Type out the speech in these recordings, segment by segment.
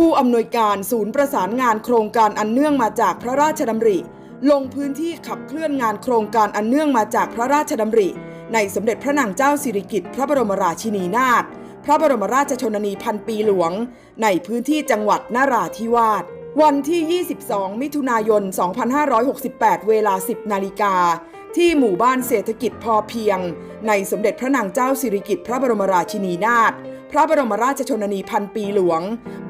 ผู้อำนวยการศูนย์ประสานงานโครงการอันเนื่องมาจากพระราชดำริ ลงพื้นที่ขับเคลื่อนงานโครงการอันเนื่องมาจากพระราชดำริ ในสมเด็จพระนางเจ้าสิริกิติ์พระบรมราชินีนาถพระบรมราชชนนีพันปีหลวง ในพื้นที่จังหวัดนราธิวาสวันที่ 22 มิถุนายน 2568 เวลา 10 นาฬิกา ที่หมู่บ้านเศรษฐกิจพอเพียง ในสมเด็จพระนางเจ้าสิริกิติ์พระบรมราชินีนาถ พระบรมราชชนนีพันปีหลวง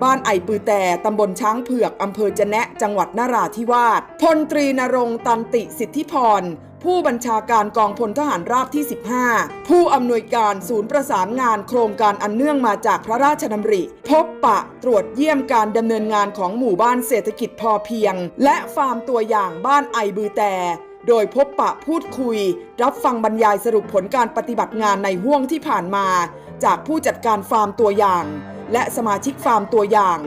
บ้านไอปือแต่ตำบลช้างเผือกอำเภอจะแนะจังหวัดนราธิวาสพลตรีนรงตันติสิทธิพรผู้บัญชาการกองพลทหารราบที่ 15 ผู้อำนวยการศูนย์ประสานงานโครงการอันเนื่องมาจากพระราชดำริ พบปะตรวจเยี่ยมการดำเนินงานของหมู่บ้านเศรษฐกิจพอเพียง และฟาร์มตัวอย่างบ้านไอบือแต่โดยพบปะพูดคุย รับฟังบรรยายสรุปผลการปฏิบัติงานในห่วงที่ผ่านมา จากผู้จัดการฟาร์มตัวอย่าง และสมาชิกฟาร์มตัวอย่าง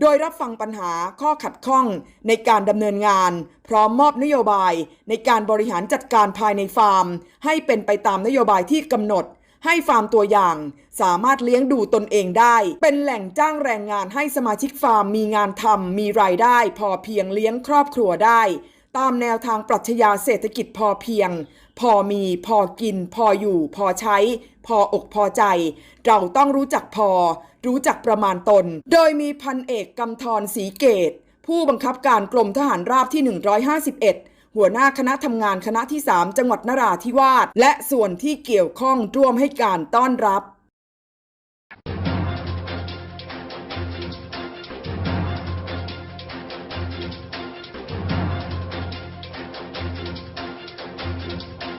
โดยรับฟังปัญหาข้อขัดข้องในการดำเนินงาน พร้อมมอบนโยบายในการบริหารจัดการภายในฟาร์ม ให้เป็นไปตามนโยบายที่กำหนดให้ฟาร์มตัวอย่าง สามารถเลี้ยงดูตนเองได้ เป็นแหล่งจ้างแรงงานให้สมาชิกฟาร์มมีงานทำมีรายได้ พอเพียงเลี้ยงครอบครัวได้ ตามแนวทางปรัชญาเศรษฐกิจพอเพียง พอมี พอกิน พออยู่ พอใช้ พออกพอใจ เราต้องรู้จักพอ รู้จักประมาณตน โดยมีพันเอกกำธรศรีเกต ผู้บังคับการกรมทหารราบที่ 151 หัวหน้าคณะทำงานคณะที่ 3 จังหวัดนราธิวาสและส่วนที่เกี่ยวข้องร่วมให้การต้อนรับ